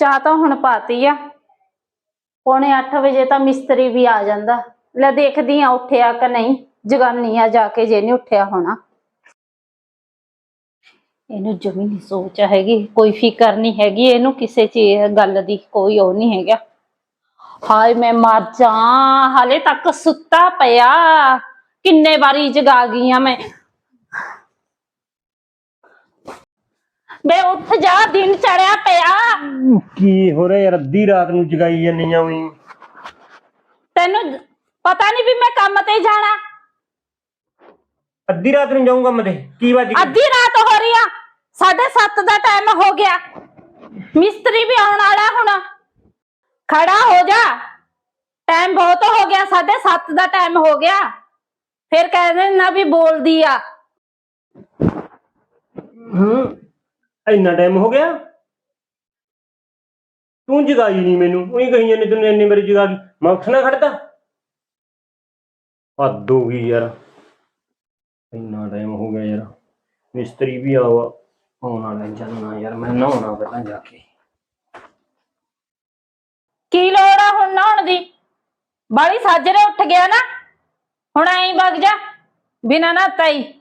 ਚਾਹ ਤਾਂ ਹੁਣ ਪਾਤੀ ਆ। ਪੌਣੇ 8 ਵਜੇ ਤਾਂ ਮਿਸਤਰੀ ਵੀ ਆ ਜਾਂਦਾ। ਲੈ ਦੇਖਦੀ ਆ ਉੱਠਿਆ ਕਿ ਨਹੀਂ, ਜਗਾਨੀ ਆ ਜਾ ਕੇ ਜੇ ਨਹੀਂ ਉੱਠਿਆ ਹੋਣਾ। ਇਹਨੂੰ ਜਮੀ ਨਹੀਂ ਸੋਚ ਹੈਗੀ, ਕੋਈ ਫਿਕਰ ਨਹੀਂ ਹੈਗੀ, ਇਹਨੂੰ ਕਿਸੇ ਚੀਜ਼ ਗੱਲ ਦੀ ਕੋਈ ਉਹ ਨਹੀਂ ਹੈਗਾ। ਹਾਏ, ਮੈਂ ਮਰ ਜਾ ਹਾਲੇ ਤੱਕ ਸੁੱਤਾ ਪਿਆ। ਕਿੰਨੇ ਵਾਰੀ ਜਗਾ ਗਈ ਆ ਮੈਂ। ਬੇ ਉੱਠ ਜਾ ਦਿਨ ਚੜਿਆ ਪਿਆ। ਕੀ ਹੋ ਰਿਹਾ ਯਾਰ ਅੱਧੀ ਰਾਤ ਨੂੰ ਜਗਾਈ ਜਾਂਦੀ ਆ ਉਹੀ। ਤੈਨੂੰ ਪਤਾ ਨਹੀਂ ਵੀ ਮੈਂ ਕੰਮ ਤੇ ਜਾਣਾ। ਅੱਧੀ ਰਾਤ ਨੂੰ ਜਾਊਂਗਾ ਮੈਂ ਤੇ ਕੀ ਵੱਜ ਗਈ ਅੱਧੀ ਰਾਤ ਹੋ ਰਹੀ ਆ 7:30 ਦਾ ਟਾਈਮ ਹੋ ਗਿਆ। ਮਿਸਤਰੀ ਵੀ ਆਉਣ ਵਾਲਾ ਹੁਣ। ਖੜਾ ਹੋ ਜਾ। ਟਾਈਮ ਬਹੁਤ ਹੋ ਗਿਆ 7:30 ਦਾ ਟਾਈਮ ਹੋ ਗਿਆ। ਫਿਰ ਕਹਿੰਦੇ ਨਾ ਵੀ ਬੋਲਦੀ ਆ। ਹੂੰ ਇੰਨਾ ਟਾਈਮ ਹੋ ਗਿਆ। ਤੂੰ ਜਗਾਈ ਨਹੀਂ ਮੈਨੂੰ। ਉਹੀ ਕਹੀ ਜਾਂਦੇ ਤੈਨੂੰ ਇੰਨੀ ਵਾਰੀ ਜਗਾ ਗਈ ਮੈਂ ਉੱਠਣਾ ਖੜਦਾ ਹੱਦ ਹੋ ਗਈ ਯਾਰ। ਇੰਨਾ ਟਾਈਮ ਹੋ ਗਿਆ ਯਾਰ। ਮਿਸਤਰੀ ਵੀ ਆਵਾ ਆਉਣ ਵਾਲਾ ਜਾਨਾ ਯਾਰ। ਮੈਂ ਨਹਾਉਣਾ ਪਹਿਲਾਂ ਜਾ ਕੇ। ਕੀ ਲੋੜ ਆ ਹੁਣ ਨਹਾਉਣ ਦੀ? ਬਾਲੀ ਸਾਜਰੇ ਉੱਠ ਗਿਆ ਨਾ। ਹੁਣ ਐਂ ਵਗ ਜਾ। ਬਿਨਾਂ ਨਹਾਤਾ ਹੀ।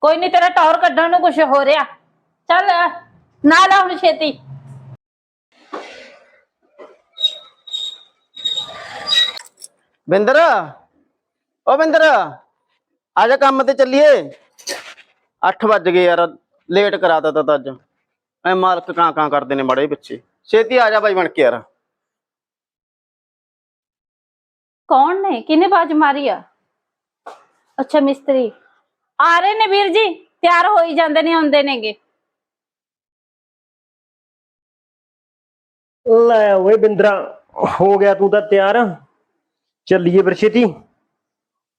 ਕੋਈ ਨਹੀਂ ਤੇਰਾ ਟੌਰ ਕੱਢਣ ਨੂੰ ਕੁਝ ਹੋ ਰਿਹਾ। ਚੱਲ ਨਾਲ ਆ ਹੁਣ ਛੇਤੀ ਬਿੰਦਰ ਓ ਬਿੰਦਰ ਆ ਜਾ ਕੰਮ ਤੇ ਚੱਲੀਏ 8 ਵੱਜ ਗਏ ਯਾਰ ਲੇਟ ਕਰਾਤਾ ਤਾ ਤਾਂ ਅੱਜ ਐ ਮਾਲਕ ਕਾਂ ਕਾਂ ਕਰਦੇ ਨੇ ਬੜੇ ਪਿੱਛੇ ਛੇਤੀ ਆ ਜਾ ਬਾਈ ਬਣ ਕੇ ਯਾਰ ਕੌਣ ਨੇ ਕਿਨੇ ਬਾਜ ਮਾਰੀ ਆ ਅੱਛਾ ਮਿਸਤਰੀ ਆ ਰਹੇ ਨੇ ਵੀਰ ਜੀ ਤਿਆਰ ਹੋਈ ਜਾਂਦੇ ਨੇ ਆਉਂਦੇ ਨੇਗੇ ਲੈ ਓਏ ਬਿੰਦਰਾ ਹੋ ਗਿਆ ਤੂੰ ਤਾਂ ਤਿਆਰ। ਚੱਲੀਏ ਫਿਰ ਛੇਤੀ।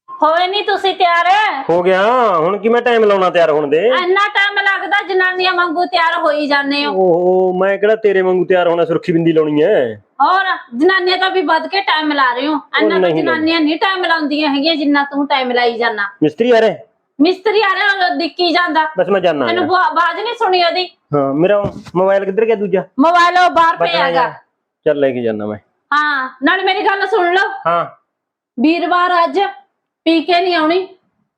ਹੋਏ ਨਹੀਂ ਤੁਸੀਂ ਤਿਆਰ? ਹੋ ਗਿਆ ਹੁਣ ਕੀ ਮੈਂ ਟਾਈਮ ਲਾਉਣਾ ਤਿਆਰ ਹੋਣ ਦੇ? ਇੰਨਾ ਟਾਈਮ ਲੱਗਦਾ ਜਨਾਨੀਆਂ ਵਾਂਗੂ ਤਿਆਰ ਹੋਈ ਜਾਂਦੇ ਹੋ। ਓਹੋ ਮੈਂ ਕਿਹੜਾ ਤੇਰੇ ਵਾਂਗੂ ਤਿਆਰ ਹੋਣਾ ਸੁਰਖੀ ਬਿੰਦੀ ਲਾਉਣੀ ਐ? ਹੋਰ ਜਨਾਨੀਆਂ ਤਾਂ ਵੀ ਵੱਧ ਕੇ ਟਾਈਮ ਲਾ ਰਹੇ ਹੋ। ਇੰਨਾ ਤਾਂ ਨਹੀਂ। ਜਨਾਨੀਆਂ ਨਹੀਂ ਟਾਈਮ ਲਾਉਂਦੀਆਂ ਹੈਗੀਆਂ ਜਿੰਨਾ ਤੂੰ ਟਾਈਮ ਲਾਈ ਜਾਣਾ ਮਿਸਤਰੀ ਆ ਰਹੇ? ਮਿਸਤਰੀ ਆ ਰਿਹਾ ਦਿੱਕੀ ਜਾਂਦਾ। ਬਸ ਮੈਂ ਜਾਣਾ ਤੈਨੂੰ ਆਵਾਜ਼ ਨਹੀਂ ਸੁਣੀ ਉਹਦੀ। ਹਾਂ ਮੇਰਾ ਮੋਬਾਈਲ ਕਿੱਧਰ ਗਿਆ ਦੂਜਾ? ਮੋਬਾਈਲ ਉਹ ਬਾਹਰ ਪਿਆਗਾ ਜਿਹਾ। ਚੱਲ ਲੈ ਕੇ ਜਾਣਾ ਮੈਂ। ਹਾਂ ਨਾਲ ਮੇਰੀ ਗੱਲ ਸੁਣ ਲਓ। ਹਾਂ। ਵੀਰਵਾਰ ਅੱਜ ਪੀ ਕੇ ਨਹੀਂ ਆਉਣੀ।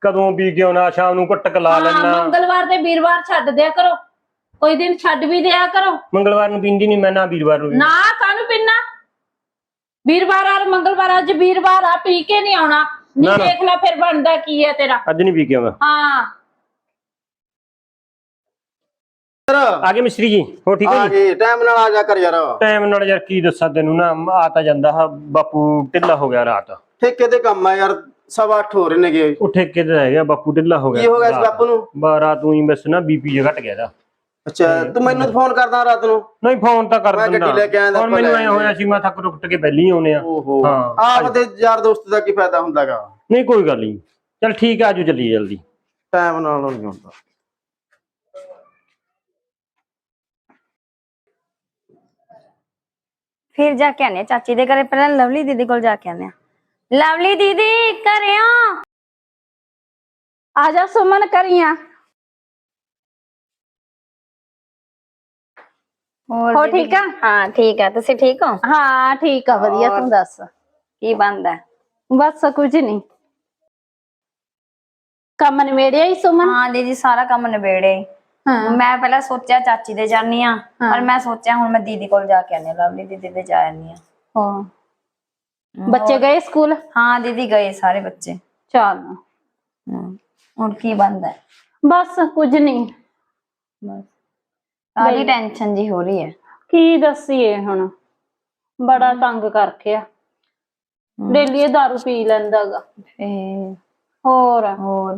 ਕਦੋਂ ਪੀ ਕੇ ਆਉਣਾ? ਸ਼ਾਮ ਨੂੰ ਘਟਕ ਲਾ ਹਾਂ ਲੈਣਾ ਮੰਗਲਵਾਰ ਤੇ ਵੀਰਵਾਰ ਛੱਡ ਦਿਆ ਕਰੋ। ਕੋਈ ਦਿਨ ਛੱਡ ਵੀ ਦਿਆ ਕਰੋ। ਮੰਗਲਵਾਰ ਨੂੰ ਪੀਂਦੀ ਨਹੀਂ ਮੈਂ ਨਾ ਵੀਰਵਾਰ ਨੂੰ ਵੀ। ਨਾ ਕਾਹਨੂੰ ਪੀਣਾ ਵੀਰਵਾਰ ਆ ਮੰਗਲਵਾਰ ਅੱਜ ਵੀਰਵਾਰ ਆ ਪੀ ਕੇ ਨਹੀਂ ਆਉਣਾ। ਨਾ, ਨਹੀਂ ਨਾ। ਦੇਖ ਲੈ ਫਿਰ ਬਣਦਾ ਕੀ ਹੈ ਤੇਰਾ। ਅੱਜ ਨਹੀਂ ਪੀ ਕੇ ਆਉਂਦਾ। ਹਾਂ। ਆ ਗਏ ਮਿਸਤਰੀ ਜੀ ਹੋ ਠੀਕ ਹੈ ਜੀ? ਟਾਈਮ ਨਾਲ ਆ ਜਾ ਕਰ ਯਾਰ। ਟਾਈਮ ਨਾਲ ਯਾਰ ਕੀ ਦੱਸਾਂ ਤੈਨੂੰ ਨਾ ਆ ਤਾਂ ਜਾਂਦਾ ਹਾ ਬਾਪੂ ਢਿੱਲਾ ਹੋ ਗਿਆ ਰਾਤ। ਠੇਕੇ ਤੇ ਕੰਮ ਆ ਯਾਰ ਸਵਾ ਅੱਠ ਹੋ ਰਹੇ ਨੇਗੇ। ਉਹ ਠੇਕੇ ਤੇ ਰਹਿ ਗਿਆ ਬਾਪੂ ਢਿੱਲਾ ਹੋ ਗਿਆ। ਕੀ ਹੋ ਗਿਆ ਇਸ ਬਾਪੂ ਨੂੰ? ਬਾ ਰਾਤ ਨੂੰ ਹੀ ਬਸ ਨਾ ਬੀਪੀ ਜਿਹਾ ਘਟ ਗਿਆ ਦਾ ਅੱਛਾ ਤੂੰ ਮੈਨੂੰ ਫੋਨ ਕਰਦਾ ਰਾਤ ਨੂੰ। ਨਹੀਂ ਫੋਨ ਤਾਂ ਕਰ ਮੈਂ ਦਿੰਦਾ। ਗੱਡੀ ਲੈ ਕੇ ਆਇਆ ਤਾਂ ਹੁਣ ਮੈਨੂੰ ਐ ਹੋਇਆ ਸੀ ਮੈਂ ਥੱਕ ਰੁਕਟ ਕੇ ਪਹਿਲੀ ਆਉਨੇ ਆ। ਹਾਂ। ਆਪ ਦੇ ਯਾਰ ਦੋਸਤ ਦਾ ਕੀ ਫਾਇਦਾ ਹੁੰਦਾਗਾ। ਨਹੀਂ ਕੋਈ ਗੱਲ ਨਹੀਂ। ਚਲ ਠੀਕ ਆ ਆਜੋ ਚੱਲੀਏ ਜਲਦੀ। ਟਾਈਮ ਨਾਲ ਨਹੀਂ ਹੁੰਦਾ। ਫਿਰ ਜਾ ਕੇ ਆਨੇ ਚਾਚੀ ਦੇ ਘਰੇ ਪਹਿਲਾਂ ਲਵਲੀ ਦੀਦੀ ਕੋਲ ਜਾ ਕੇ ਆਨੇ ਆ ਲਵਲੀ ਦੀਦੀ ਘਰੇ ਆ ਆ ਜਾ ਸੁਮਨ ਕਰੀਆਂ ਹੋਰ ਹੋ ਦੀਦੀ? ਠੀਕ ਆ? ਹਾਂ ਠੀਕ ਆ ਤੁਸੀਂ ਠੀਕ ਹੋ ਹਾਂ ਠੀਕ ਆ ਵਧੀਆ ਹੋਰ? ਤੂੰ ਦੱਸ ਕੀ ਬੰਦਾ ਬਸ ਕੁਝ ਨਹੀਂ ਕੰਮ ਨਿਬੇੜਿਆ ਹੀ ਸੁਮਨ ਹਾਂ ਦੀਦੀ ਸਾਰਾ ਕੰਮ ਨਿਬੇੜੇ ਹਾਂ ਮੈਂ ਪਹਿਲਾਂ ਸੋਚਿਆ ਚਾਚੀ ਦੇ ਜਾਨੀ ਆ। ਪਰ ਮੈਂ ਸੋਚਿਆ ਹੁਣ ਮੈਂ ਦੀਦੀ ਕੋਲ ਜਾ ਕੇ ਆਨੇ ਲਵਲੀ ਦੀਦੀ ਦੇ ਜਾ ਆਨੀ ਆ ਹਾਂ। ਬੱਚੇ ਗਏ ਸਕੂਲ? ਹਾਂ ਦੀਦੀ ਗਏ ਸਾਰੇ ਬੱਚੇ। ਚੱਲ। ਹੁਣ ਕੀ ਬੰਦਾ ਬਸ ਕੁਝ ਨਹੀਂ। ਬਸ। ਨਹੀਂ। ਟੈਨਸ਼ਨ ਜੀ ਹੋ ਰਹੀ ਹੈ। ਕੀ ਦੱਸੀਏ ਹੁਣ? ਬੜਾ ਤੰਗ ਕਰਕੇ ਆ। ਡੇਲੀ ਇਹ ਦਾਰੂ ਪੀ ਲੈਂਦਾਗਾ ਹੋਰ? ਹੋਰ?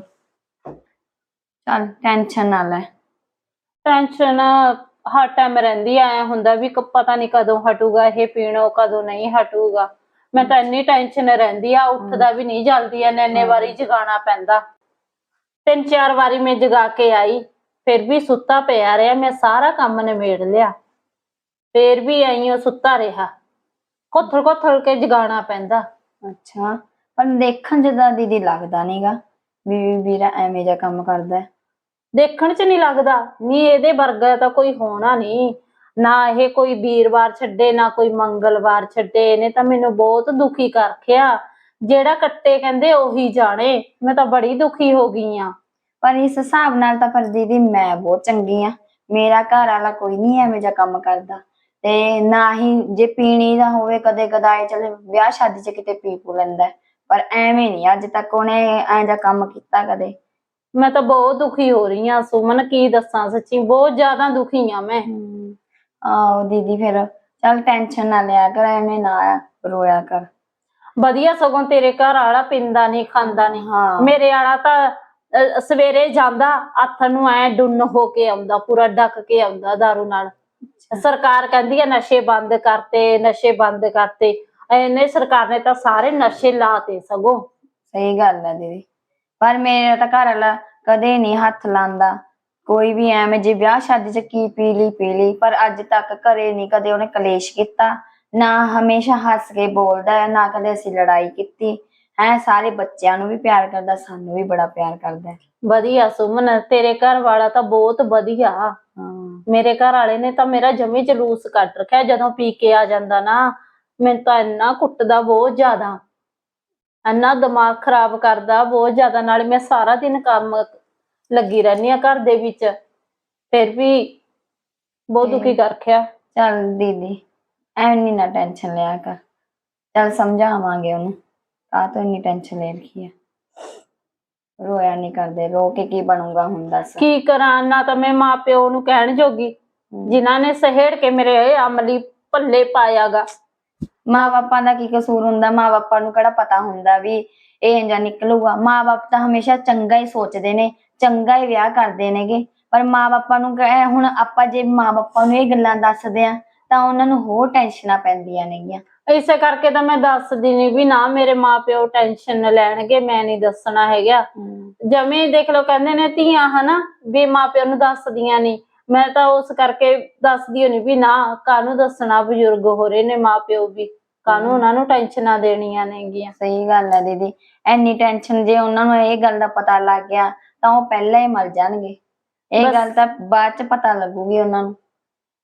ਚਲ ਟੈਨਸ਼ਨ ਨਾ ਲੈ। ਟੈਨਸ਼ਨ ਹਰ ਟਾਈਮ ਰਹਿੰਦੀ ਆ ਐ ਹੁੰਦਾ ਵੀ ਕ- ਪਤਾ ਨਹੀਂ ਕਦੋਂ ਹਟੂਗਾ ਇਹ ਪੀਣੋ ਕਦੋਂ ਨਹੀਂ ਹਟੂਗਾ। ਮੈਂ ਤਾਂ ਇੰਨੀ ਟੈਨਸ਼ਨ ਰਹਿੰਦੀ ਆ ਉੱਠਦਾ ਵੀ ਨਹੀਂ ਜਲਦੀ ਐ ਇੰਨੇ ਵਾਰੀ ਜਗਾਉਣਾ ਪੈਂਦਾ। ਤਿੰਨ ਚਾਰ ਵਾਰੀ ਮੈਂ ਜਗਾ ਕੇ ਆਈ ਫਿਰ ਵੀ ਸੁੱਤਾ ਪਿਆ ਰਿਹਾ ਮੈਂ ਸਾਰਾ ਕੰਮ ਨਿਬੇੜ ਲਿਆ। ਫਿਰ ਵੀ ਆਈਓ ਸੁੱਤਾ ਰਿਹਾ। ਕੋਥਲ ਕੋਥਲ ਕੇ ਜਗਾਉਣਾ ਪੈਂਦਾ। ਅੱਛਾ ਪਰ ਦੇਖਣ ਜਿੱਦਾਂ ਦੀਦੀ ਲੱਗਦਾ ਨਹੀਂਗਾ ਵੀ ਵੀਰਾ ਐਵੇਂ ਜਿਹਾ ਕੰਮ ਕਰਦਾ। ਹੈ। ਦੇਖਣ 'ਚ ਨਹੀਂ ਲੱਗਦਾ। ਨਹੀਂ ਇਹਦੇ ਵਰਗਾ ਤਾਂ ਕੋਈ ਹੋਣਾ ਨਹੀਂ ਨਾ ਇਹ ਕੋਈ ਵੀਰਵਾਰ ਛੱਡੇ, ਨਾ ਕੋਈ ਮੰਗਲਵਾਰ ਛੱਡੇ। ਇਹਨੇ ਤਾਂ ਮੈਨੂੰ ਬਹੁਤ ਦੁਖੀ ਕਰ ਰੱਖਿਆ। ਜਿਹੜਾ ਕੱਟੇ ਕਹਿੰਦੇ ਉਹੀ ਜਾਣੇ। ਮੈਂ ਤਾਂ ਬੜੀ ਦੁਖੀ ਹੋ ਗਈ ਆ। ਪਰ ਇਸ ਹਿਸਾਬ ਨਾਲ ਤਾਂ ਪਰ ਦੀਦੀ ਮੈਂ ਬਹੁਤ ਚੰਗੀ ਆ। ਮੇਰਾ ਘਰ ਵਾਲਾ ਕੋਈ ਨਹੀਂ ਐਵੇਂ ਜਿਹਾ ਕੰਮ ਕਰਦਾ। ਤੇ ਨਾ ਹੀ ਜੇ ਪੀਣੀ ਦਾ ਹੋਵੇ ਕਦੇ ਕਦਾਏ ਚਲੇ ਵਿਆਹ ਸ਼ਾਦੀ 'ਚ ਕਿਤੇ ਪੀ ਪੂ ਲੈਂਦਾ। ਪਰ ਐਵੇਂ ਨਹੀਂ ਅੱਜ ਤੱਕ ਉਹਨੇ ਐਂ ਜਿਹਾ ਕੰਮ ਕੀਤਾ ਕਦੇ। ਮੈਂ ਤਾਂ ਬਹੁਤ ਦੁਖੀ ਹੋ ਰਹੀ ਆ ਸੁਮਨ ਕੀ ਦੱਸਾਂ ਸੱਚੀ ਬਹੁਤ ਜ਼ਿਆਦਾ ਦੁਖੀ ਆ ਮੈਂ। ਆਓ ਦੀਦੀ ਫਿਰ ਚੱਲ ਟੈਨਸ਼ਨ ਨਾ ਲਿਆ ਕਰ ਐਵੇਂ ਨਾ ਰੋਇਆ ਕਰ। ਵਧੀਆ ਸਗੋਂ ਤੇਰੇ ਘਰ ਵਾਲਾ ਪਿੰਦਾ ਨਹੀਂ ਖਾਂਦਾ ਨਹੀਂ ਹਾਂ। ਮੇਰੇ ਵਾਲਾ ਤਾਂ ਸਵੇਰੇ ਜਾਂਦਾ ਹੱਥ ਨੂੰ ਐ ਡੁੰਨ ਹੋ ਕੇ ਆਉਂਦਾ ਪੂਰਾ ਡੱਕ ਕੇ ਆਉਂਦਾ दारू ਨਾਲ। ਸਰਕਾਰ ਕਹਿੰਦੀ ਹੈ ਨਸ਼ੇ ਬੰਦ ਕਰਤੇ ਨਸ਼ੇ ਬੰਦ ਕਰਤੇ। ਇਹਨੇ ਸਰਕਾਰ ਨੇ ਤਾਂ ਸਾਰੇ ਨਸ਼ੇ ਲਾਤੇ ਸਗੋਂ। ਸਹੀ ਗੱਲ ਹੈ ਦੀਦੀ। ਪਰ ਮੇਰਾ ਤਾਂ ਘਰ ਵਾਲਾ ਕਦੇ ਨਹੀਂ ਹੱਥ ਲਾਂਦਾ ਕੋਈ ਵੀ ਐਵੇਂ ਜੇ ਵਿਆਹ ਸ਼ਾਦੀ 'ਚ ਕੀ ਪੀ ਲਈ ਪੀ ਲਈ ਪਰ ਅੱਜ ਤੱਕ ਘਰੇ ਨਹੀਂ ਕਦੇ ਉਹਨੇ ਕਲੇਸ਼ ਕੀਤਾ। ਨਾ ਹਮੇਸ਼ਾ ਹੱਸ ਕੇ ਬੋਲਦਾ ਹੈ ਨਾ ਕਦੇ ਅਸੀਂ ਲੜਾਈ ਕੀਤੀ। ਹੈ ਸਾਰੇ ਬੱਚਿਆਂ ਨੂੰ ਵੀ ਪਿਆਰ ਕਰਦਾ ਸਾਨੂੰ ਵੀ ਬੜਾ ਪਿਆਰ ਕਰਦਾ ਹੈ। ਵਧੀਆ ਸੁਮਨ ਤੇਰੇ ਘਰ ਵਾਲਾ ਤਾਂ ਬਹੁਤ ਵਧੀਆ। ਮੇਰੇ ਘਰ ਵਾਲੇ ਨੇ ਤਾਂ ਮੇਰਾ ਜਮੀ ਜਲੂਸ ਕੱਢ ਰੱਖਿਆ ਜਦੋਂ ਪੀ ਕੇ ਆ ਜਾਂਦਾ ਨਾ ਮੈਨੂੰ ਤਾਂ ਇੰਨਾ ਕੁੱਟਦਾ ਬਹੁਤ ਜ਼ਿਆਦਾ। ਇੰਨਾ ਦਿਮਾਗ ਖਰਾਬ ਕਰਦਾ ਬਹੁਤ ਜ਼ਿਆਦਾ। ਨਾਲ ਮੈਂ ਸਾਰਾ ਦਿਨ ਕੰਮ ਲੱਗੀ ਰਹਿੰਦੀ ਆ ਘਰ ਦੇ ਵਿੱਚ। ਫਿਰ ਵੀ ਬਹੁਤ ਦੁਖੀ ਕਰ ਰੱਖਿਆ। ਚੱਲ ਦੀਦੀ ਐਵੇਂ ਨਾ ਟੈਨਸ਼ਨ ਲਿਆ ਕਰ। ਚੱਲ ਸਮਝਾਵਾਂਗੇ ਉਹਨੂੰ। ਕਾਹ ਤੋਂ ਇੰਨੀ ਟੈਨਸ਼ਨ ਲੈ ਰੱਖੀ ਹੈ ਰੋਇਆ ਨਹੀਂ ਕਰਦੇ। ਰੋ ਕੇ ਕੀ ਬਣੂਗਾ ਹੁਣ ਦੱਸ। ਕੀ ਕਰਾਂ? ਨਾ ਤਾਂ ਮੈਂ ਮਾਂ ਪਿਓ ਨੂੰ ਕਹਿਣ ਜੋਗੀ। ਜਿਨ੍ਹਾਂ ਨੇ ਸਹੇੜ ਕੇ ਮੇਰੇ ਇਹ ਅਮਲੀ ਪੱਲੇ ਪਾਇਆਗਾ। ਮਾਂ ਬਾਪਾਂ ਦਾ ਕੀ ਕਸੂਰ ਹੁੰਦਾ? ਮਾਂ ਬਾਪਾਂ ਨੂੰ ਕਿਹੜਾ ਪਤਾ ਹੁੰਦਾ ਵੀ ਇਹ ਇੰਜਾ ਨਿਕਲੂਗਾ? ਮਾਂ ਬਾਪ ਤਾਂ ਹਮੇਸ਼ਾ ਚੰਗਾ ਹੀ ਸੋਚਦੇ ਨੇ ਚੰਗਾ ਹੀ ਵਿਆਹ ਕਰਦੇ ਨੇਗੇ। ਪਰ ਮਾਂ ਬਾਪਾਂ ਨੂੰ ਕਹਿ- ਹੁਣ ਆਪਾਂ ਜੇ ਮਾਂ ਬਾਪਾਂ ਨੂੰ ਇਹ ਗੱਲਾਂ ਦੱਸਦੇ ਆ ਤਾਂ ਉਹਨਾਂ ਨੂੰ ਹੋਰ ਟੈਨਸ਼ਨਾਂ ਪੈਂਦੀਆਂ ਨੇਗੀਆਂ। ਇਸੇ ਕਰਕੇ ਤਾਂ ਮੈਂ ਦੱਸਦੀ ਨਹੀਂ ਵੀ ਨਾ ਮੇਰੇ ਮਾਂ ਪਿਓ ਟੈਨਸ਼ਨ ਨਾ ਲੈਣਗੇ ਮੈਂ ਨਹੀਂ ਦੱਸਣਾ ਹੈਗਾ। ਜਮੇ ਦੇਖ ਲਓ ਕਹਿੰਦੇ ਨੇ ਧੀਆਂ ਹਨਾ ਵੀ ਮਾਪਿਆਂ ਨੂੰ ਦੱਸਦੀਆਂ ਨਹੀਂ ਮੈਂ ਤਾਂ ਉਸ ਕਰਕੇ ਦੱਸਦੀ ਨਹੀਂ ਵੀ ਨਾ ਕਾਹਨੂੰ ਦੱਸਣਾ ਬਜ਼ੁਰਗ ਹੋ ਰਹੇ ਨੇ ਮਾਪਿਓ ਵੀ? ਕਾਹਨੂੰ ਉਹਨਾਂ ਨੂੰ ਟੈਨਸ਼ਨਾਂ ਦੇਣੀਆਂ ਨੇਗੀਆਂ? ਸਹੀ ਗੱਲ ਹੈ ਦੀਦੀ। ਐਨੀ ਟੈਨਸ਼ਨ ਜੇ ਉਹਨਾਂ ਨੂੰ ਇਹ ਗੱਲ ਦਾ ਪਤਾ ਲੱਗ ਗਿਆ ਤਾਂ ਉਹ ਪਹਿਲਾਂ ਹੀ ਮਰ ਜਾਣਗੇ। ਇਹ ਬਸ- ਗੱਲ ਤਾਂ ਬਾਅਦ ਚ ਪਤਾ ਲੱਗੂਗੀ ਉਹਨਾਂ ਨੂੰ।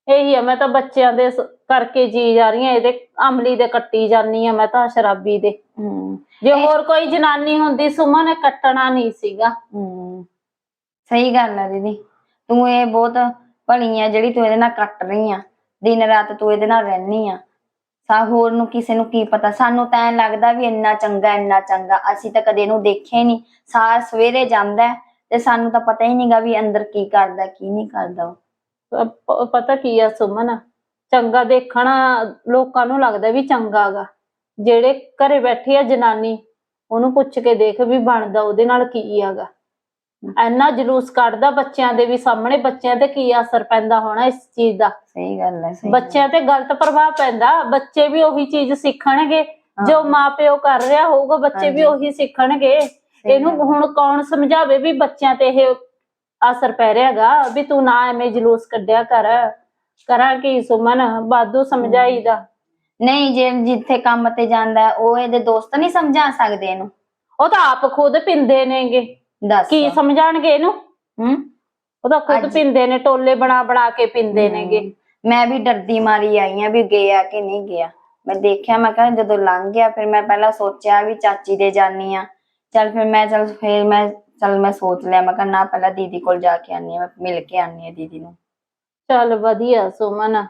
ਇਹੀ ਆ ਮੈਂ ਤਾਂ ਬੱਚਿਆਂ ਦੇ ਸ- ਕਰਕੇ ਜੀ ਜਾ ਰਹੀ ਆ ਇਹਦੇ ਅਮਲੀ ਦੇ ਕੱਟੀ ਜਾਨੀ ਆ ਮੈਂ ਤਾਂ ਸ਼ਰਾਬੀ ਦੇ। ਹੂੰ। ਜੇ ਹੋਰ ਕੋਈ ਜਨਾਨੀ ਹੁੰਦੀ ਸੁਮਨ ਨੇ ਕੱਟਣਾ ਨਹੀਂ ਸੀਗਾ। ਹੂੰ। ਸਹੀ ਗੱਲ ਹੈ ਦੀਦੀ। ਤੂੰ ਇਹ ਬਹੁਤ ਭਲੀ ਆ ਜਿਹੜੀ ਤੂੰ ਇਹਦੇ ਨਾਲ ਕੱਟ ਰਹੀ ਆ। ਦਿਨ ਰਾਤ ਤੂੰ ਇਹਦੇ ਨਾਲ ਰਹਿਨੀ ਆ। ਸਾ ਹੋਰ ਨੂੰ ਕਿਸੇ ਨੂੰ ਕੀ ਪਤਾ? ਸਾਨੂੰ ਤਾਂ ਲੱਗਦਾ ਵੀ ਇੰਨਾ ਚੰਗਾ ਇੰਨਾ ਚੰਗਾ। ਅਸੀਂ ਤਾਂ ਕਦੇ ਇਹਨੂੰ ਦੇਖਿਆ ਹੀ ਨਹੀਂ। ਸਾਰ ਸਵੇਰੇ ਜਾਂਦਾ ਤੇ ਸਾਨੂੰ ਤਾਂ ਪਤਾ ਹੀ ਨਹੀਂਗਾ ਵੀ ਅੰਦਰ ਕੀ ਕਰਦਾ, ਕੀ ਨਹੀਂ ਕਰਦਾ ਉਹ। ਪ- ਪਤਾ ਕੀ ਆ ਸੁਮਨ? ਚੰਗਾ ਦੇਖਣਾ ਲੋਕਾਂ ਨੂੰ ਲੱਗਦਾ ਵੀ ਚੰਗਾਗਾ ਜਿਹੜੇ ਘਰੇ ਬੈਠੇ ਆ ਜਨਾਨੀ, ਉਹਨੂੰ ਪੁੱਛ ਕੇ ਦੇਖ ਵੀ ਬਣਦਾ ਉਹਦੇ ਨਾਲ ਕੀ ਆਗਾ ਇੰਨਾ ਜਲੂਸ ਕੱਢਦਾ ਬੱਚਿਆਂ ਦੇ ਵੀ ਸਾਹਮਣੇ ਬੱਚਿਆਂ ਤੇ ਕੀ ਅਸਰ ਪੈਂਦਾ ਹੋਣਾ ਇਸ ਚੀਜ਼ ਦਾ? ਸਹੀ ਗੱਲ ਹੈ ਸਹੀ। ਬੱਚਿਆਂ ਤੇ ਗਲਤ ਪ੍ਰਭਾਵ ਪੈਂਦਾ ਬੱਚੇ ਵੀ ਉਹੀ ਚੀਜ਼ ਸਿੱਖਣਗੇ ਜੋ ਮਾਪਿਓ ਕਰ ਰਿਹਾ ਹੋਊਗਾ ਬੱਚੇ ਵੀ। ਉਹੀ ਸਿੱਖਣਗੇ। ਇਹਨੂੰ। ਹੁਣ ਕੌਣ ਸਮਝਾਵੇ ਵੀ ਬੱਚਿਆਂ ਤੇ ਇਹ ਅਸਰ ਪੈ ਰਿਹਾਗਾ ਵੀ ਤੂੰ ਨਾ ਐਵੇਂ ਜਲੂਸ ਕੱਢਿਆ ਕਰ। ਕਰਾਂ ਕੀ ਸੁਮਨ? ਬਾਦੂ ਸਮਝਾਈਦਾ। ਨਹੀਂ ਜੇ ਜਿੱਥੇ ਕੰਮ ਤੇ ਜਾਂਦਾ ਉਹ ਇਹਦੇ ਦੋਸਤ ਨਹੀਂ ਸਮਝਾ ਸਕਦੇ ਇਹਨੂੰ? ਉਹ ਤਾਂ ਆਪ ਖੁਦ ਪਿੰਦੇ ਨੇਗੇ। ਦੱਸ। ਕੀ ਸਮਝਾਣਗੇ ਇਹਨੂੰ? ਹੂੰ? ਉਹ ਤਾਂ ਖੁਦ ਪਿੰਦੇ ਨੇ ਟੋਲੇ ਬਣਾ ਬਣਾ ਕੇ ਪਿੰਦੇ ਨੇਗੇ। ਮੈਂ ਵੀ ਡਰਦੀ ਮਾਰੀ ਆਈ ਆ ਵੀ ਗਿਆ ਕਿ ਨਹੀਂ ਗਿਆ। ਮੈਂ ਦੇਖਿਆ ਮੈਂ ਕਿਹਾ ਜਦੋਂ ਲੰਘ ਗਿਆ ਫਿਰ ਮੈਂ ਪਹਿਲਾਂ ਸੋਚਿਆ ਵੀ ਚਾਚੀ ਦੇ ਜਾਨੀ ਆ। ਚੱਲ ਫਿਰ ਮੈਂ ਚੱਲ ਫਿਰ ਮੈਂ ਚੱਲ ਮੈਂ ਸੋਚ ਲਿਆ। ਮੈਂ ਕਿਹਾ ਨਾ ਪਹਿਲਾਂ ਦੀਦੀ ਕੋਲ ਜਾ ਕੇ ਆਨੀ ਆ ਮੈਂ ਮਿਲ ਕੇ ਆਨੀ ਆ ਦੀਦੀ ਨੂੰ। ਚੱਲ ਵਧੀਆ ਸੁਮਨ।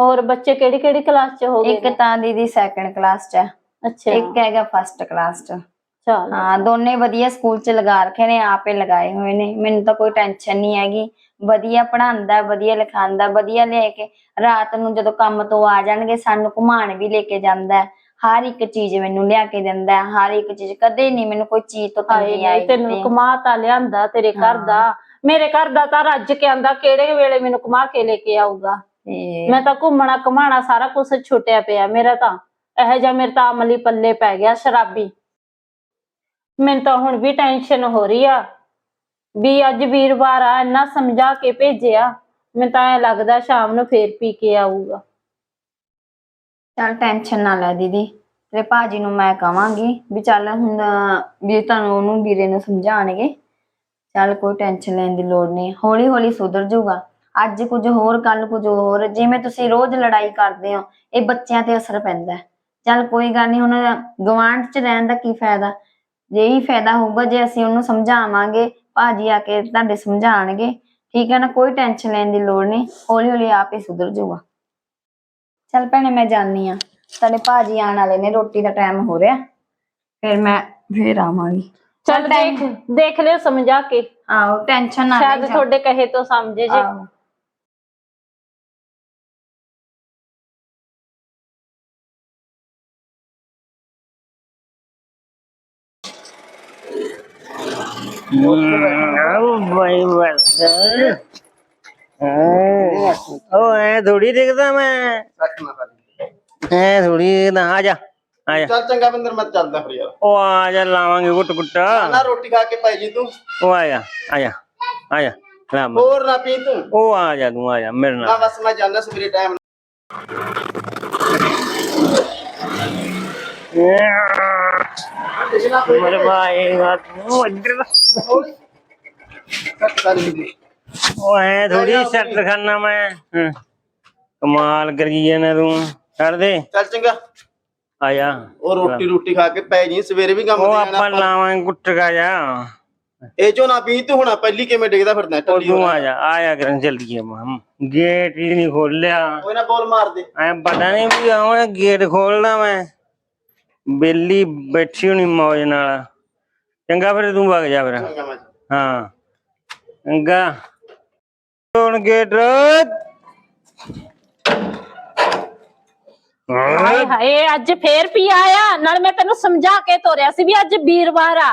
ਹੋਰ ਬੱਚੇ ਕਿਹੜੀ ਕਿਹੜੀ ਕਲਾਸ ਚ ਹੋ ਗਏ ਇੱਕ ਤਾਂ ਦੀਦੀ ਸੈਕੰਡ ਕਲਾਸ ਚ ਅੱਛਾ। ਇੱਕ ਹੈਗਾ ਫਸਟ ਕਲਾਸ ਚ। ਚੱਲ ਹਾਂ ਦੋਨੇ ਵਧੀਆ ਸਕੂਲ ਚ ਲਗਾ ਰੱਖੇ ਨੇ ਆਪੇ ਲਗਾਏ ਹੋਏ ਨੇ ਮੈਨੂੰ ਤਾਂ ਕੋਈ ਟੈਨਸ਼ਨ ਨਹੀਂ ਹੈਗੀ ਵਧੀਆ ਪੜਾਉਂਦਾ ਵਧੀਆ ਲਿਖਾਉਂਦਾ ਵਧੀਆ ਲੈ ਕੇ ਰਾਤ ਨੂੰ ਜਦੋਂ ਕੰਮ ਤੋਂ ਆ ਜਾਣਗੇ ਸਾਨੂੰ ਘੁਮਾਣ ਵੀ ਲੈ ਕੇ ਜਾਂਦਾ ਹੈ। ਹਰ ਇੱਕ ਚੀਜ਼ ਮੈਨੂੰ ਲਿਆ ਕੇ ਦਿੰਦਾ ਹੈ, ਹਰ ਇੱਕ ਚੀਜ਼ ਕਦੇ ਨਹੀਂ ਮੈਨੂੰ ਕੋਈ ਚੀਜ਼ ਤੋਂ ਹਾਏ ਤੰਗੀ ਨੀ, ਆਈ ਤੈਨੂੰ ਤੇ- ਕਮਾ ਤਾਂ ਲਿਆਂਦਾ ਤੇਰੇ ਘਰ ਦਾ ਮੇਰੇ ਘਰ ਦਾ ਤਾਂ ਰੱਜ ਕੇ ਆਂਦਾ ਕਿਹੜੇ ਵੇਲੇ ਮੈਨੂੰ ਕਮਾ ਕੇ ਲੈ ਕੇ ਆਊਗਾ ਤੇ ਮੈਂ ਤਾਂ ਘੁੰਮਣਾ ਘਮਾਣਾ ਸਾਰਾ ਕੁਝ ਛੁੱਟਿਆ ਪਿਆ ਮੇਰਾ ਤਾਂ ਇਹੋ ਜਿਹਾ ਮੇਰੇ ਤਾਂ ਅਮਲੀ ਪੱਲੇ ਪੈ ਗਿਆ ਸ਼ਰਾਬੀ ਮੈਨੂੰ ਤਾਂ ਹੁਣ ਵੀ ਟੈਨਸ਼ਨ ਹੋ ਰਹੀ ਆ। ਵੀ ਅੱਜ ਵੀਰਵਾਰ ਆ, ਇੰਨਾ ਸਮਝਾ ਕੇ ਭੇਜਿਆ। ਮੈਨੂੰ ਤਾਂ ਐ ਲੱਗਦਾ ਸ਼ਾਮ ਨੂੰ ਫੇਰ ਪੀ ਕੇ ਆਊਗਾ। ਚੱਲ ਟੈਨਸ਼ਨ ਨਾ ਲੈ ਦੀਦੀ। ਤੇਰੇ ਭਾਜੀ ਨੂੰ ਮੈਂ ਕਵਾਂਗੀ ਵੀ ਚੱਲ ਹੁਣ ਵੀ ਤੁਹਾਨੂੰ ਉਹਨੂੰ ਵੀਰੇ ਨੂੰ ਸਮਝਾਣਗੇ ਚੱਲ ਕੋਈ ਟੈਨਸ਼ਨ ਲੈਣ ਦੀ ਲੋੜ ਨਹੀਂ। ਹੌਲੀ ਹੌਲੀ ਸੁਧਰ ਜਾਊਗਾ। ਅੱਜ ਕੁਝ ਹੋਰ ਕੱਲ ਕੁਝ ਹੋਰ। ਜਿਵੇਂ ਤੁਸੀਂ ਰੋਜ਼ ਲੜਾਈ ਕਰਦੇ ਹੋ, ਇਹ ਬੱਚਿਆਂ ਤੇ ਅਸਰ ਪੈਂਦਾ। ਚੱਲ ਕੋਈ ਗੱਲ ਨਹੀਂ, ਹੁਣ ਗਵਾਂਢ ਚ ਰਹਿਣ ਦਾ ਕੀ ਫਾਇਦਾ? ਜੇ ਹੀ ਫਾਇਦਾ ਹੋਊਗਾ ਜੇ ਅਸੀਂ ਉਹਨੂੰ ਸਮਝਾਵਾਂਗੇ ਭਾਜੀ ਆ ਕੇ ਤੁਹਾਡੇ ਸਮਝਾਣਗੇ ਠੀਕ ਹੈ ਨਾ ਕੋਈ ਟੈਨਸ਼ਨ ਲੈਣ ਦੀ ਲੋੜ ਨਹੀਂ ਹੌਲੀ ਹੌਲੀ ਆਪ ਹੀ ਸੁਧਰ ਜਾਊਗਾ। ਚੱਲ ਭੈਣੇ ਮੈਂ ਜਾਣੀ ਆ ਤੁਹਾਡੇ ਭਾਜੀ ਆਣ ਵਾਲੇ ਨੇ ਰੋਟੀ ਦਾ ਟਾਈਮ ਹੋ ਰਿਹਾ। ਫਿਰ ਮੈਂ ਫੇਰ ਆਵਾਂਗੀ। ਚੱਲ ਦੇਖ ਦੇਖ ਲਿਓ ਸਮਝਾ ਕੇ। ਆਓ ਟੈਨਸ਼ਨ ਨਾ ਸ਼ਾਇਦ ਲਈ ਜਾ। ਤੁਹਾਡੇ ਕਹੇ ਤੋਂ ਸਮਝੇ ਜੇ। ਬਸ ਉਹ ਐ ਥੋੜੀ ਦਿਖਦਾ ਮੈਂ। ਰੱਖ ਨਾ ਕਰ ਐ ਥੋੜੀ ਨਾ ਆ ਜਾ ਆ ਜਾ। ਚੱਲ ਚੰਗਾ ਬਿੰਦਰ ਮੈਂ ਚੱਲਦਾ ਫਿਰ ਯਾਰ। ਉਹ ਆ ਜਾ ਲਾਵਾਂਗੇ ਗੁੱਟ ਗੁੱਟਾ ਨਾ ਰੋਟੀ ਖਾ ਕੇ ਪਾਈ ਜੀ ਤੂੰ। ਉਹ ਆ ਜਾ ਆ ਜਾ ਆ ਜਾ ਰਾਮ ਹੋਰ ਨਾ ਪੀ ਤੂੰ। ਉਹ ਆ ਜਾ ਤੂੰ ਆ ਜਾ ਮੇਰੇ ਨਾ ਨਾਲ ਬਸ ਮੈਂ ਜਾਂਦਾ ਸਵੇਰੇ ਟਾਈਮ ਮੇਰੇ ਭਾਈ ਤੂੰ ਇੱਧਰ ਕੱਟ ਕਰ ਲਈ ਉਹ ਐ ਥੋੜੀ ਸੈੱਟ ਖਾਨਾ ਮੈਂ। ਹਾਂ। ਕਮਾਲ ਕਰੀ ਜਾਣਾ ਤੂੰ। ਛੱਡ ਦੇ। ਚੱਲ ਚੰਗਾ। ਆ ਜਾ। ਉਹ ਰੋਟੀ ਰੋਟੀ ਖਾ ਕੇ ਪੈ ਜੀ ਸਵੇਰੇ ਵੀ ਕੰਮ ਉਹ ਤੇ ਆਪਾਂ ਜਾਣਾ ਲਾਵਾਂਗੇ ਗੁੱਟਕਾ ਜਾ। ਇਹ ਚੋਂ ਨਾ ਪੀ ਤੂੰ ਹੁਣ ਪਹਿਲੀ ਕਿਵੇਂ ਡਿੱਗਦਾ ਫਿਰਦਾ ਉਹ ਟੱਲੀ ਤੂੰ ਆ ਜਾ ਆ ਜਾ ਕਰਨ ਜਲਦੀ ਮਾਮ ਗੇਟ ਹੀ ਨਹੀਂ ਖੋਲਿਆ ਕੋਈ ਨਾ ਬੋਲ ਮਾਰ ਦੇ। ਐ ਪਤਾ ਨਹੀਂ ਵੀ ਆਉਣ ਗੇਟ ਖੋਲਣਾ ਮੈਂ। ਬੇਲੀ ਬੈਠੀ ਹੋਣੀ ਮੌਜ ਨਾਲ। ਚੰਗਾ ਫਿਰ ਤੂੰ ਵਗ ਜਾ ਫਿਰ। ਚੰਗਾ ਮੈਂ ਹਾਂ। ਹੁਣ ਗੇਟ ਹਾਏ ਹਾਏ ਅੱਜ ਫੇਰ ਪੀ ਆਇਆ। ਨਾਲ ਮੈਂ ਤੈਨੂੰ ਸਮਝਾ ਕੇ ਤੋਰਿਆ ਸੀ ਵੀ ਅੱਜ ਵੀਰਵਾਰ ਆ।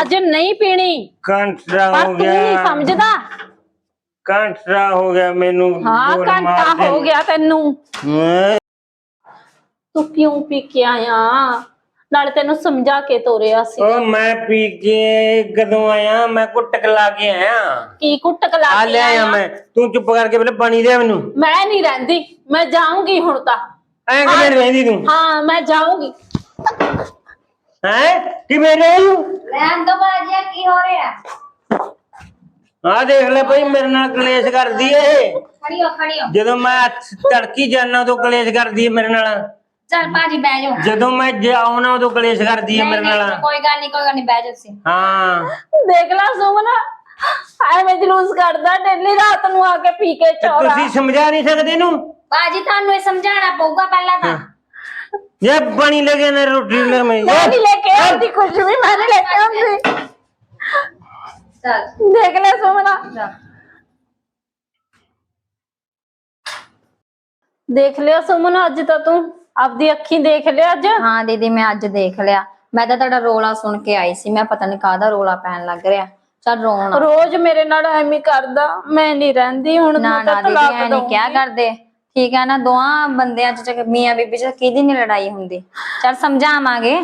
ਅੱਜ ਨਹੀਂ ਪੀਣੀ। ਕੰਟਰਾ ਪਰ ਹੋ ਤੂੰ ਨਹੀਂ ਗਿਆ ਸਮਝਦਾ। ਕੰਟਰਾ ਹੋ ਗਿਆ ਮੈਨੂੰ ਹਾਂ ਗੋਲ ਘੰਟਾ ਦੇ। ਹੋ ਗਿਆ ਤੈਨੂੰ? ਤੂੰ ਕਿਉਂ ਪੀ ਕੇ ਆਇਆ? ਨਾਲ ਤੈਨੂੰ ਸਮਝਾ ਕੇ ਤੋਰਿਆ ਸੀ। ਉਹ ਮੈਂ ਪੀ ਕੇ ਕਦੋਂ ਆਇਆ? ਮੈਂ ਕੁੱਟਕ ਲਾ ਕੇ ਆਇਆ। ਕੀ ਕੁੱਟ ਕਲਾ ਆ ਕੇ ਲੈ ਆਇਆ? ਮੈਂ। ਤੂੰ ਚੁੱਪ ਕਰਕੇ ਪਹਿਲੇ ਪਾਣੀ ਦੇ ਮੈਨੂੰ। ਮੈਂ ਨਹੀਂ ਰਹਿੰਦੀ। ਮੈਂ ਜਾਊਂਗੀ ਹੁਣ ਤਾਂ। ਐਂ ਕਿਵੇਂ ਰਹਿੰਦੀ ਤੂੰ? ਹਾਂ ਮੈਂ ਜਾਊਂਗੀ। ਹੈ? ਕਿਵੇਂ ਰਹੀ ਰਹਿਣ ਦੋ ਬਾਜੀਆ ਕੀ ਹੋ ਰਿਹਾ? ਆ ਦੇਖ ਲੈ ਭਾਈ ਮੇਰੇ ਨਾਲ ਕਲੇਸ਼ ਕਰਦੀ ਏ ਇਹ। ਖੜੀ ਹੋ ਖੜੀ ਹੋ। ਜਦੋਂ ਮੈਂ ਤੜਕੀ ਜਾਣਾ ਉਦੋਂ ਕਲੇਸ਼ ਕਰਦੀ ਏ ਮੇਰੇ ਨਾਲ। ਚੱਲ ਭਾਜੀ ਬਹਿ ਜਾਓ। ਜਦੋਂ ਮੈਂ ਜਾਉਣਾ ਉਦੋਂ ਕਲੇਸ਼ ਕਰਦੀ ਏ ਮੇਰੇ ਨਾਲ। ਕੋਈ ਗੱਲ ਨਹੀਂ ਕੋਈ ਗੱਲ ਨਹੀਂ ਬਹਿ ਜਾਓ ਤੁਸੀਂ। ਹਾਂ। ਦੇਖ ਲੈ ਸੁਮਨ ਐਵੇਂ ਜਲੂਸ ਕਰਦਾ ਡੇਲੀ ਰਾਤ ਨੂੰ ਆ ਕੇ ਪੀ ਕੇ ਤੇ ਚੌਰਾ ਤੁਸੀਂ ਸਮਝਾ ਨਹੀਂ ਸਕਦੇ ਇਹਨੂੰ? ਭਾਜੀ ਤੁਹਾਨੂੰ ਇਹ ਸਮਝਾਉਣਾ ਪਊਗਾ ਪਹਿਲਾਂ ਤਾਂ। ਇਹ ਪਾਣੀ ਲਗੇ ਨਾ ਰੋਟੀ ਲੈ ਮੈਂ ਮੈਂ ਨਹੀਂ ਲੈ ਕੇ ਆਉਂਦੀ ਕੁਝ ਵੀ ਮੈਂ ਨਹੀਂ ਲੈ ਕੇ ਆਉਂਦੀ। ਚੱਲ। ਦੇਖ ਲੈ ਸੁਮਨਾ ਦੇਖ ਲਿਆ ਸੁਮਨ ਅੱਜ ਤਾਂ ਤੂੰ। ਆਪਦੀ ਅੱਖੀਂ ਦੇਖ ਲਿਆ ਅੱਜ? ਹਾਂ ਦੀਦੀ ਮੈਂ ਅੱਜ ਦੇਖ ਲਿਆ। ਮੈਂ ਤਾਂ ਤੁਹਾਡਾ ਰੋਲਾ ਸੁਣ ਕੇ ਆਈ ਸੀ। ਮੈਂ ਪਤਾ ਨਹੀਂ ਕਾਹਦਾ ਰੋਲਾ ਪੈਣ ਲੱਗ ਰਿਹਾ। ਚੱਲ ਰੋਣਾ ਰੋਜ਼ ਮੇਰੇ ਨਾਲ ਐਵੇਂ ਕਰਦਾ ਮੈਂ ਨਹੀਂ ਰਹਿੰਦੀ ਹੁਣ ਨਾ ਨਾ ਦੀਦੀ ਐ ਨਹੀਂ ਕਿਆ। ਕਰਦੇ। ਠੀਕ ਹੈ ਨਾ ਦੋਹਾਂ ਬੰਦਿਆਂ ਚ ਚ- ਮੀਆਂ ਬੀਬੀ ਚ ਕਿਹਦੀ ਨਹੀਂ ਲੜਾਈ ਹੁੰਦੀ? ਚੱਲ ਸਮਝਾਵਾਂਗੇ।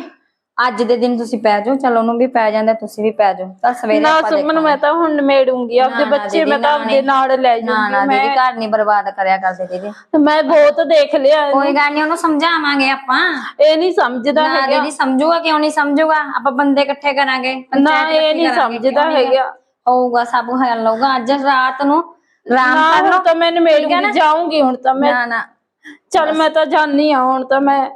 ਅੱਜ ਦੇ ਦਿਨ ਤੁਸੀਂ ਪੈ ਜਾਓ। ਚਲ ਉਹਨੂੰ ਵੀ ਪੈ ਜਾਂਦਾ ਤੁਸੀਂ ਵੀ ਪੈ ਜਾਓ। ਚੱਲ ਸਵੇਰੇ ਨਾ ਆਪਾਂ ਸੁਮਨ। ਮੈਂ ਤਾਂ ਹੁਣ ਨਿਮੇੜੂੰਗੀ ਆਪਦੇ ਨਾ, ਬੱਚੇ ਮੈਂ ਤਾਂ ਨਾ, ਆਪਦੇ ਨਾਲ ਲੈ ਨਾ ਨਾ ਜਾਊਂਗੀ ਦੀਦੀ ਮੈਂ ਘਰ ਨਹੀਂ ਬਰਬਾਦ ਕਰਿਆ ਕਰਦੇ ਦੀਦੀ। ਮੈਂ ਬਹੁਤ ਦੇਖ ਲਿਆ ਇਹਨੂੰ। ਕੋਈ ਗੱਲ ਨਹੀਂ ਉਹਨੂੰ ਸਮਝਾਵਾਂਗੇ ਆਪਾਂ। ਇਹ ਨਹੀਂ ਸਮਝਦਾ ਨਾ ਹੈਗਾ। ਦੀਦੀ ਸਮਝੂਗਾ ਕਿਉਂ ਨਹੀਂ ਸਮਝੂਗਾ? ਆਪਾਂ ਬੰਦੇ ਇਕੱਠੇ ਕਰਾਂਗੇ ਨਾ ਪੰਚਾਇਤ ਇਹ ਇਕੱਠੀ ਨਹੀਂ ਕਰਾਂਗੇ, ਸਮਝਦਾ ਕਿਉਂ ਹੈਗਾ। ਹੋਊਗਾ ਸਭ ਹੱਲ ਹੋਊਗਾ ਅੱਜ ਰਾਤ ਨੂੰ ਆਰਾਮ ਨਾ ਕਰ ਹੁਣ ਲਓ ਤਾਂ ਮੈਂ ਨਿਮੇੜੂੰਗੀ ਜਾਊਂਗੀ ਹੁਣ ਤਾਂ ਮੈਂ। ਨਾ ਨਾ। ਚੱਲ ਮੈਂ ਤਾਂ ਜਾਣੀ ਆ ਹੁਣ ਤਾਂ ਮੈਂ।